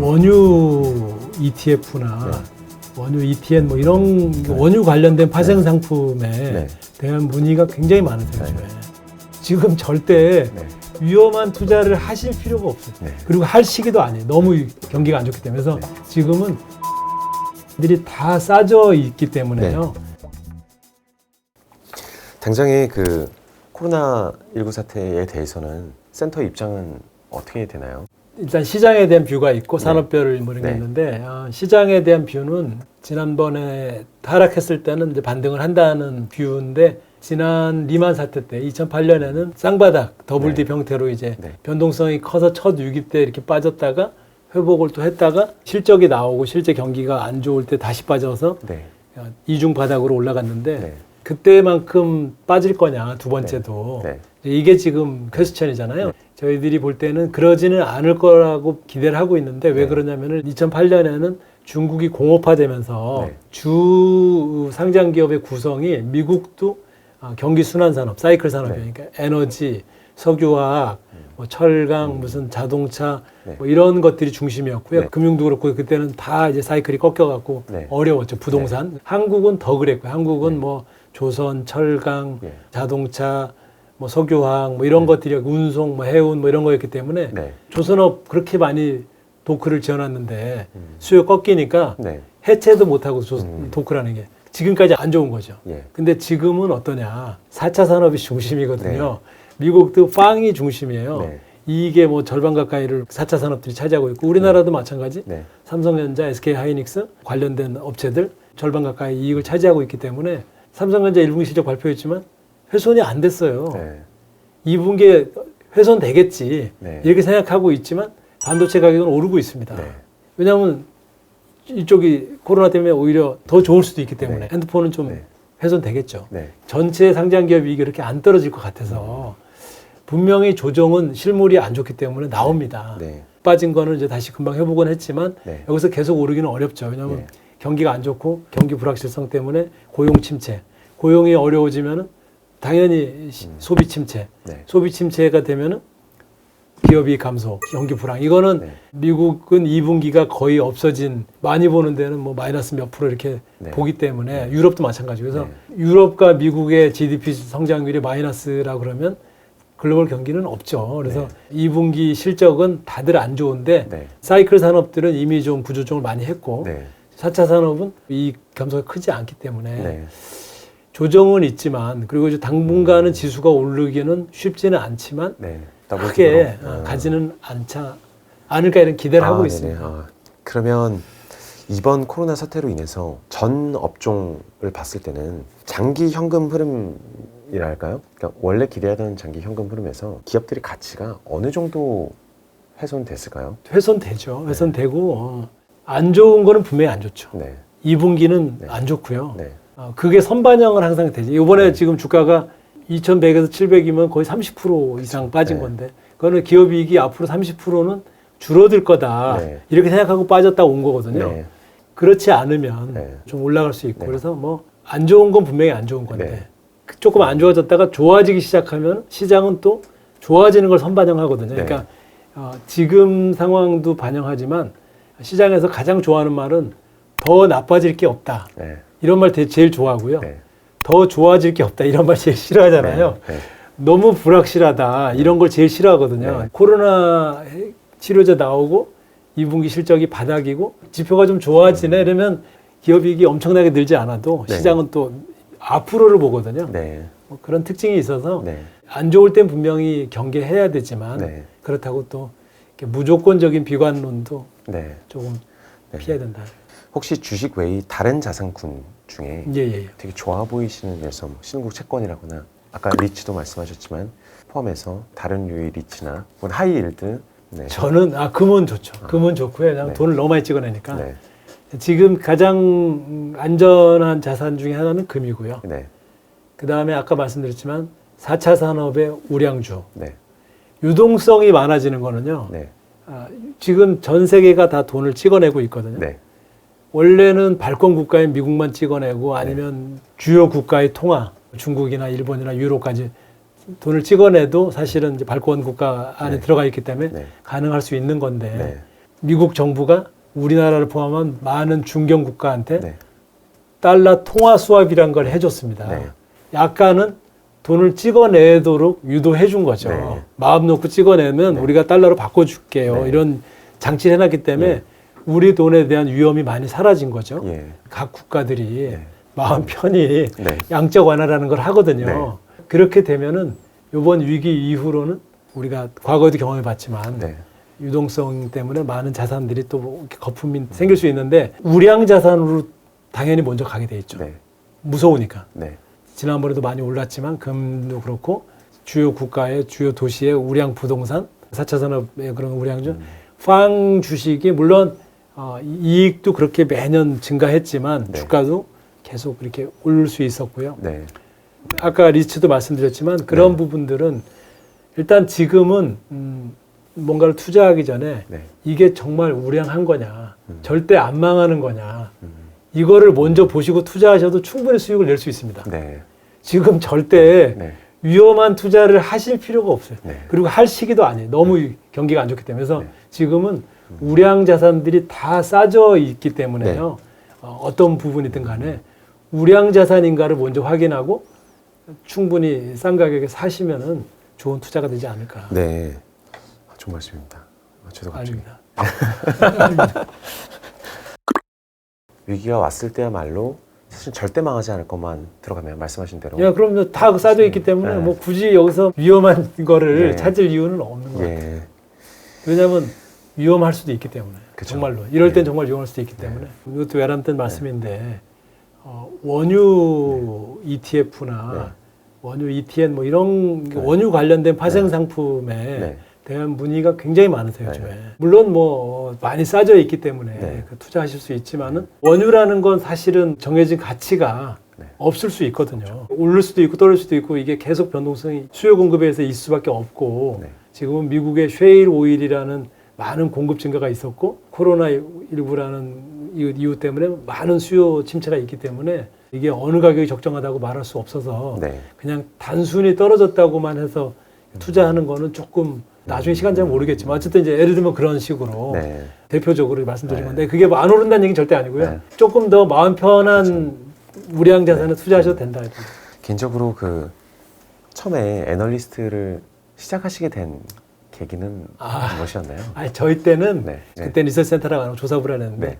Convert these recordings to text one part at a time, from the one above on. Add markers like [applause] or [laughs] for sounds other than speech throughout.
원유 ETF나 네. 원유 ETN 뭐 이런 원유 관련된 파생 상품에 네. 대한 문의가 굉장히 많으세요. 네. 요즘에. 지금 절대 네. 위험한 투자를 하실 필요가 없어요. 네. 그리고 할 시기도 아니에요. 너무 경기가 안 좋기 때문에. 그래서 네. 지금은 들이 다 싸져 있기 때문에요. 당장의 그 코로나 19 사태에 대해서는 센터 입장은 어떻게 되나요? 일단 시장에 대한 뷰가 있고 네. 산업별 뭐 이런 게 네. 있는데 어, 시장에 대한 뷰는 지난번에 하락했을 때는 이제 반등을 한다는 뷰인데 지난 리만 사태 때 2008년에는 쌍바닥 더블 네. 형태로 이제 네. 변동성이 커서 첫 위기 때 이렇게 빠졌다가 회복을 또 했다가 실적이 나오고 실제 경기가 안 좋을 때 다시 빠져서 네. 어, 이중 바닥으로 올라갔는데 네. 그때만큼 빠질 거냐 두 번째도 네. 이게 지금 퀘스천이잖아요. 네. 저희들이 볼 때는 그러지는 않을 거라고 기대를 하고 있는데 왜 네. 그러냐면은 2008년에는 중국이 공업화되면서 네. 주 상장 기업의 구성이 미국도 아, 경기 순환 산업, 사이클 산업이 네. 그러니까 에너지, 석유화학, 뭐 철강, 무슨 자동차 네. 뭐 이런 것들이 중심이었고요. 네. 금융도 그렇고 그때는 다 이제 사이클이 꺾여갖고 네. 어려웠죠. 부동산. 한국은 더 그랬고요. 한국은 네. 뭐 조선, 철강, 예. 자동차, 뭐 석유화학 뭐 이런 것들이 운송, 뭐 해운 뭐 이런 거였기 때문에 네. 조선업 그렇게 많이 도크를 지어놨는데 음. 수요 꺾이니까 네. 해체도 못하고 조- 음. 도크라는 게 지금까지 안 좋은 거죠. 예. 근데 지금은 어떠냐? 4차 산업이 중심이거든요. 미국도 빵이 중심이에요. 네. 이게 뭐 절반 가까이를 4차 산업들이 차지하고 있고 우리나라도 마찬가지. 네. 삼성전자, SK 하이닉스 관련된 업체들 절반 가까이 이익을 차지하고 있기 때문에 삼성전자 1분기 실적 발표했지만 훼손이 안 됐어요. 네. 2분기에 훼손 되겠지. 네. 이렇게 생각하고 있지만 반도체 가격은 오르고 있습니다. 네. 왜냐하면 이쪽이 코로나 때문에 오히려 더 좋을 수도 있기 때문에 네. 핸드폰은 좀 네. 훼손 되겠죠. 네. 전체 상장 기업 이익이 그렇게 안 떨어질 것 같아서 분명히 조정은 실물이 안 좋기 때문에 나옵니다. 네. 빠진 거는 이제 다시 금방 회복은 했지만 네. 여기서 계속 오르기는 어렵죠. 왜냐하면 네. 경기가 안 좋고 경기 불확실성 때문에 고용 침체, 고용이 어려워지면은 당연히 시- 음. 소비 침체, 네. 소비 침체가 되면은 기업이 감소, 경기 불황. 이거는 네. 미국은 2분기가 거의 없어진 많이 보는 데는 뭐 마이너스 몇 프로 이렇게 네. 보기 때문에 유럽도 마찬가지. 그래서 네. 유럽과 미국의 GDP 성장률이 마이너스라 그러면 글로벌 경기는 없죠. 그래서 2분기 실적은 다들 안 좋은데 네. 사이클 산업들은 이미 좀 구조조정을 많이 했고 네. 4차 산업은 이 감소가 크지 않기 때문에 네. 조정은 있지만 그리고 이제 당분간은 지수가 오르기는 쉽지는 않지만 네. 크게 어, 아. 가지는 않자 않을까 이런 기대를 하고 아, 네네. 있습니다. 아, 그러면 이번 코로나 사태로 인해서 전 업종을 봤을 때는 장기 현금 흐름이랄까요? 그러니까 원래 기대하던 장기 현금 흐름에서 기업들의 가치가 어느 정도 훼손됐을까요? 훼손되죠. 훼손되고 어, 안 좋은 거는 분명히 안 좋죠. 네. 2분기는 네. 안 좋고요. 네. 어, 그게 선반영은 항상 되지. 이번에 네. 지금 주가가 2,100에서 700이면 거의 30% 이상 빠진 네. 건데, 그거는 기업 이익이 앞으로 30%는 줄어들 거다. 네. 이렇게 생각하고 빠졌다 온 거거든요. 네. 그렇지 않으면 네. 좀 올라갈 수 있고 네. 그래서 뭐 안 좋은 건 분명히 안 좋은 건데 네. 조금 안 좋아졌다가 좋아지기 시작하면 시장은 또 좋아지는 걸 선반영하거든요. 네. 그러니까 어, 지금 상황도 반영하지만 시장에서 가장 좋아하는 말은 더 나빠질 게 없다. 네. 이런 말 대- 제일 좋아하고요. 네. 더 좋아질 게 없다. 이런 말 제일 싫어하잖아요. 네. 네. 너무 불확실하다. 이런 걸 제일 싫어하거든요. 네. 코로나 치료제 나오고 2분기 실적이 바닥이고 지표가 좀 좋아지네. 이러면 기업이익이 엄청나게 늘지 않아도 네. 시장은 또 앞으로를 보거든요. 네. 뭐 그런 특징이 있어서 네. 안 좋을 땐 분명히 경계해야 되지만 네. 그렇다고 또 무조건적인 비관론도 네. 조금 네. 피해야 된다. 혹시 주식 외의 다른 자산군 중에 예, 예. 예. 되게 좋아 보이시는 데서 뭐 신국 채권이라거나 아까 리츠도 말씀하셨지만 포함해서 다른 류의 리츠나 혹은 하이힐드 네. 저는 아 금은 좋죠. 금은 좋고요. 왜냐하면 네. 돈을 너무 많이 찍어내니까. 네. 지금 가장 안전한 자산 중에 하나는 금이고요. 네. 그 다음에 아까 말씀드렸지만 4차 산업의 우량주. 네. 유동성이 많아지는 거는요. 네. 아, 지금 전 세계가 다 돈을 찍어내고 있거든요. 네. 원래는 발권 국가인 미국만 찍어내고 아니면 주요 국가의 통화, 중국이나 일본이나 유로까지 돈을 찍어내도 사실은 이제 발권 국가 안에 네. 들어가 있기 때문에 네. 가능할 수 있는 건데 네. 미국 정부가 우리나라를 포함한 많은 중견 국가한테 네. 달러 통화 수합이란 걸 해줬습니다. 네. 약간은 돈을 찍어내도록 유도해 준 거죠. 네. 마음 놓고 찍어내면 네. 우리가 달러로 바꿔줄게요. 네. 이런 장치를 해놨기 때문에 네. 우리 돈에 대한 위험이 많이 사라진 거죠. 예. 각 국가들이 네. 마음 편히 네. 양적 완화라는 걸 하거든요. 네. 그렇게 되면은 이번 위기 이후로는 우리가 과거에도 경험해 봤지만 네. 유동성 때문에 많은 자산들이 또 거품이 생길 수 있는데 우량 자산으로 당연히 먼저 가게 돼 있죠. 네. 무서우니까. 네. 지난번에도 많이 올랐지만 금도 그렇고 주요 국가의 주요 도시의 우량 부동산, 4차 산업의 그런 우량주, 음. 팡 주식이 물론 어, 이익도 그렇게 매년 증가했지만 네. 주가도 계속 이렇게 오를 수 있었고요. 네. 아까 리스트도 말씀드렸지만 그런 네. 부분들은 일단 지금은 음, 뭔가를 투자하기 전에 네. 이게 정말 우량한 거냐, 음. 절대 안 망하는 거냐, 음. 이거를 먼저 보시고 투자하셔도 충분히 수익을 낼 수 있습니다. 네. 지금 절대 네. 위험한 투자를 하실 필요가 없어요. 네. 그리고 할 시기도 아니에요. 너무 경기가 안 좋기 때문에. 그래서 네. 지금은 우량 자산들이 다 싸져 있기 때문에요. 어, 어떤 부분이든 간에 우량 자산인가를 먼저 확인하고 충분히 싼 가격에 사시면은 좋은 투자가 되지 않을까. 네. 아, 좋은 말씀입니다. 아, 저도 갑자기 아닙니다. [laughs] 위기가 왔을 때야말로 사실 절대 망하지 않을 것만 들어가면 말씀하신 대로 야, 그럼요. 다 싸져 있기 때문에 네. 뭐 굳이 여기서 위험한 거를 네. 찾을 이유는 없는 거예요. 예. 왜냐하면 위험할 수도 있기 때문에 그쵸. 정말로 이럴 땐 네. 정말 위험할 수도 있기 때문에 이것도 외람된 말씀인데 어, 원유 ETF나 네. 원유 ETN 뭐 이런 네. 원유 관련된 파생 상품에 네. 대한 문의가 굉장히 많으세요 네. 요즘에 물론 뭐 많이 싸져 있기 때문에 네. 그 투자하실 수 있지만은 원유라는 건 사실은 정해진 가치가 네. 없을 수 있거든요. 오를 수도 있고 떨어질 수도 있고 이게 계속 변동성이 수요 공급에 의해서 있을 수밖에 없고 네. 지금은 미국의 쉐일 오일이라는 많은 공급 증가가 있었고 코로나 19라는 이유 때문에 많은 수요 침체가 있기 때문에 이게 어느 가격이 적정하다고 말할 수 없어서 네. 그냥 단순히 떨어졌다고만 해서 투자하는 거는 조금 나중에 시간 되면 모르겠지만 어쨌든 이제 예를 들면 그런 식으로 네. 대표적으로 말씀드린 네. 건데 그게 뭐 안 오른다는 얘기는 절대 아니고요. 네. 조금 더 마음 편한 우량 자산에 투자하셔도 된다. 개인적으로 그 처음에 애널리스트를 시작하시게 된 계기는 아. 무엇이었나요? 아니 저희 때는 네. 네. 그때 리서치센터라고 하는 조사부를 했는데 네.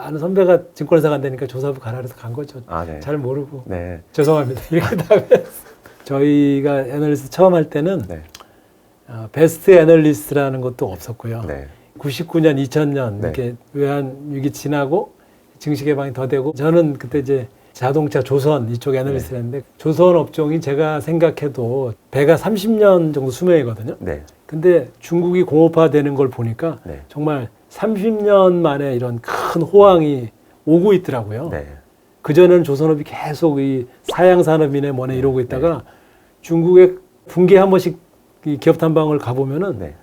아는 선배가 증권회사 간다니까 조사부 가라 그래서 간 거죠. 아, 네. 잘 모르고 네. 죄송합니다. [laughs] 이렇게 다음에 저희가 애널리스트 처음 할 때는 네. 어, 베스트 애널리스트라는 것도 없었고요. 네. 99년, 2000년 네. 이렇게 외환 위기 지나고 증시 개방이 더 되고 저는 그때 이제 자동차 조선 이쪽 애널리스트를 네. 조선 업종이 제가 생각해도 배가 30년 정도 수명이거든요. 네. 근데 중국이 공업화 되는 걸 보니까 네. 정말 30년 만에 이런 큰 호황이 오고 있더라고요. 네. 그전에는 조선업이 계속 이 사양 산업이네 뭐네 이러고 있다가 중국에 분기에 한 번씩 이 기업 탐방을 가보면은 네.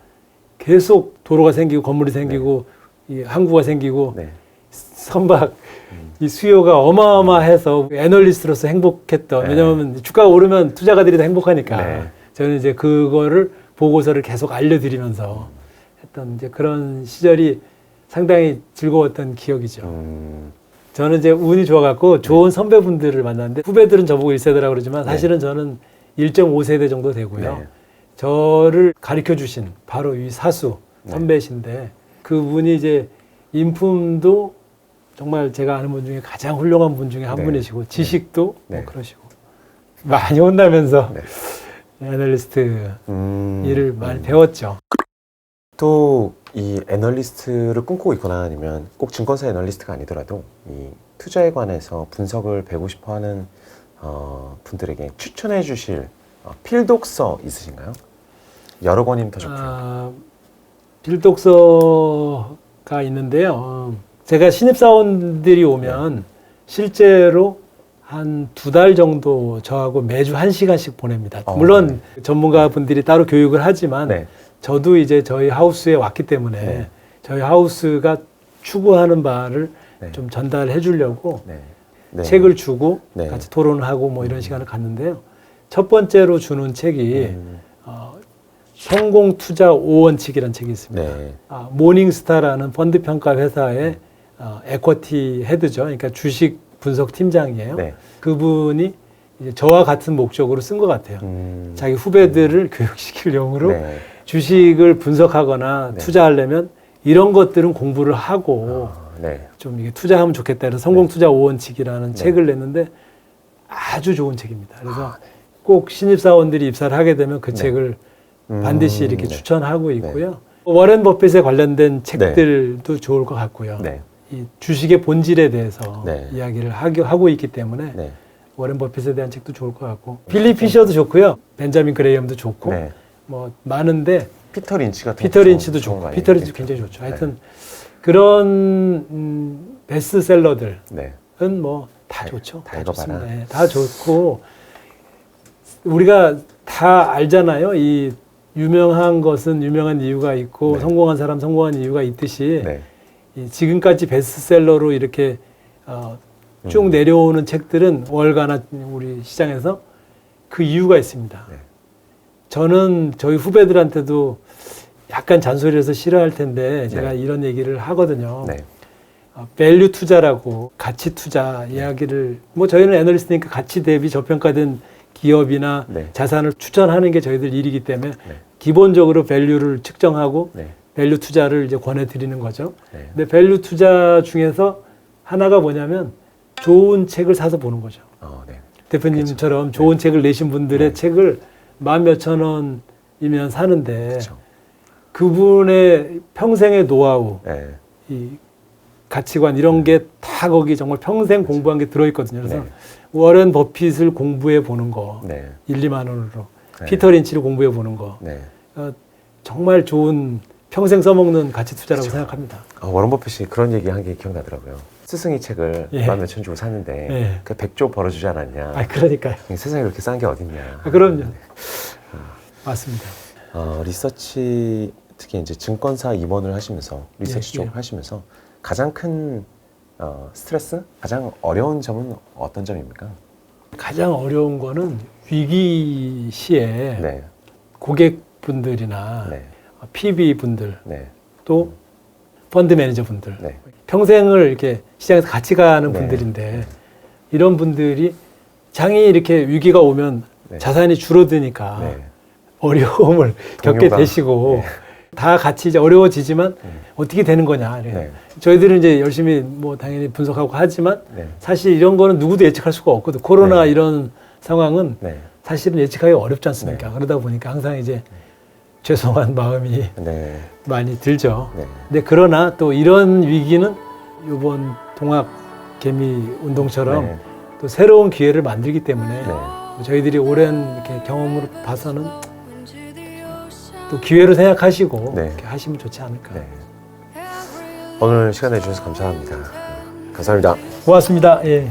계속 도로가 생기고 건물이 생기고 이 항구가 생기고 네. 선박 음. 이 수요가 어마어마해서 애널리스트로서 행복했던 네. 왜냐하면 주가가 오르면 투자가들이 더 행복하니까 네. 저는 이제 그거를 보고서를 계속 알려드리면서 했던 이제 그런 시절이 상당히 즐거웠던 기억이죠. 음, 저는 이제 운이 좋아갖고 좋은 선배분들을 만났는데 후배들은 저보고 1세대라고 그러지만 네. 사실은 저는 1.5세대 정도 되고요. 네. 저를 가르쳐 주신 바로 이 사수 네. 선배신데 그분이 이제 인품도 정말 제가 아는 분 중에 가장 훌륭한 분 중에 한 네. 분이시고 지식도 네. 뭐 그러시고 많이 혼나면서 네. 애널리스트 음, 일을 많이 음. 배웠죠. 또 이 애널리스트를 꿈꾸고 있거나 아니면 꼭 증권사 애널리스트가 아니더라도 이 투자에 관해서 분석을 배우고 싶어하는 어, 분들에게 추천해 주실 어, 필독서 있으신가요? 여러 권이면 더 좋고요. 아, 필독서가 있는데요. 어, 제가 신입사원들이 오면 실제로 한 두 달 정도 저하고 매주 한 시간씩 보냅니다. 어, 물론 전문가 분들이 따로 교육을 하지만 네. 저도 이제 저희 하우스에 왔기 때문에 네. 저희 하우스가 추구하는 바를 네. 좀 전달해 주려고 네. 네. 책을 주고 네. 같이 토론을 하고 뭐 이런 시간을 갖는데요. 첫 번째로 주는 책이 음, 어, 성공 투자 5원칙이라는 책이 있습니다. 네. 아, 모닝스타라는 펀드 평가 회사의 어, 에쿼티 헤드죠. 그러니까 주식 분석 팀장이에요. 네. 그분이 이제 저와 같은 목적으로 쓴 것 같아요. 음, 자기 후배들을 교육시킬 용으로 네. 주식을 분석하거나 네. 투자하려면 이런 것들은 공부를 하고 아, 네. 좀 이게 투자하면 좋겠다 해서 성공 투자 5원칙이라는 네. 책을 냈는데 아주 좋은 책입니다. 그래서 꼭 신입사원들이 입사를 하게 되면 그 네. 책을 음, 반드시 이렇게 네. 추천하고 있고요. 워렌 버핏에 관련된 책들도 좋을 것 같고요. 네. 이 주식의 본질에 대해서 네. 이야기를 하기, 하고 있기 때문에 네. 워렌 버핏에 대한 책도 좋을 것 같고 빌리 피셔도 좋고요. 벤자민 그레이엄도 좋고 네. 뭐 많은데 피터 린치 같은 피터 린치도 좋고? 피터 린치 굉장히 좋죠. 하여튼 그런 음, 베스트셀러들은 네. 뭐다 다- 좋죠. 다 다. 좋습니다. 네, 다 좋고 우리가 다 알잖아요. 이 유명한 것은 유명한 이유가 있고 네. 성공한 사람 성공한 이유가 있듯이 네. 이 지금까지 베스트셀러로 이렇게 어, 쭉 음. 내려오는 책들은 월가나 우리 시장에서 그 이유가 있습니다. 네. 저는 저희 후배들한테도 약간 잔소리해서 싫어할 텐데 제가 네. 이런 얘기를 하거든요. 네. 어, 밸류 투자라고 가치 투자 이야기를 뭐 저희는 애널리스트니까 가치 대비 저평가된 기업이나 네. 자산을 추천하는 게 저희들 일이기 때문에 네. 기본적으로 밸류를 측정하고 네. 밸류 투자를 이제 권해 드리는 거죠. 네. 근데 밸류 투자 중에서 하나가 뭐냐면 좋은 책을 사서 보는 거죠. 어, 네. 대표님처럼 좋은 책을 내신 분들의 네. 책을 만 몇천 원이면 사는데 그렇죠. 그분의 평생의 노하우, 네. 이 가치관 이런 게다 거기 정말 평생 공부한 게 들어있거든요. 그래서 네. 워렌 버핏을 공부해 보는 거, 네. 1, 2만 원으로 네. 피터 린치를 공부해 보는 거, 네. 어, 정말 좋은 평생 써먹는 가치 투자라고 생각합니다. 아, 워런 버핏이 그런 얘기 한 게 기억나더라고요. 스승이 책을 예. 만 몇천 주고 샀는데 예. 그 100조 벌어주지 않았냐. 아, 그러니까요. 세상에 그렇게 싼 게 어딨냐. 아, 그럼요. 맞습니다. 어, 리서치 특히 이제 증권사 임원을 하시면서 리서치 예, 쪽 예. 하시면서 가장 큰 어, 스트레스, 가장 어려운 점은 어떤 점입니까? 가장 어려운 거는 위기 시에 네, 고객분들이나 네, PB 분들 네, 또 펀드 매니저 분들 네, 평생을 이렇게 시장에서 같이 가는 네. 분들인데 이런 분들이 장이 이렇게 위기가 오면 네. 자산이 줄어드니까 네, 어려움을 겪게 동요가- 되시고 네. 다 같이 이제 어려워지지만 음. 어떻게 되는 거냐. 네. 저희들은 이제 열심히 뭐 당연히 분석하고 하지만 네, 사실 이런 거는 누구도 예측할 수가 없거든. 코로나 네. 이런 상황은 네, 사실은 예측하기 어렵지 않습니까? 그러다 보니까 항상 이제 죄송한 마음이 네, 많이 들죠. 네, 근데 그러나 또 이런 위기는 이번 동학 개미 운동처럼 네, 또 새로운 기회를 만들기 때문에 네. 저희들이 오랜 이렇게 경험으로 봐서는 또 기회로 생각하시고 네. 이렇게 하시면 좋지 않을까. 네. 오늘 시간 내주셔서 감사합니다. 감사합니다. 고맙습니다. 예.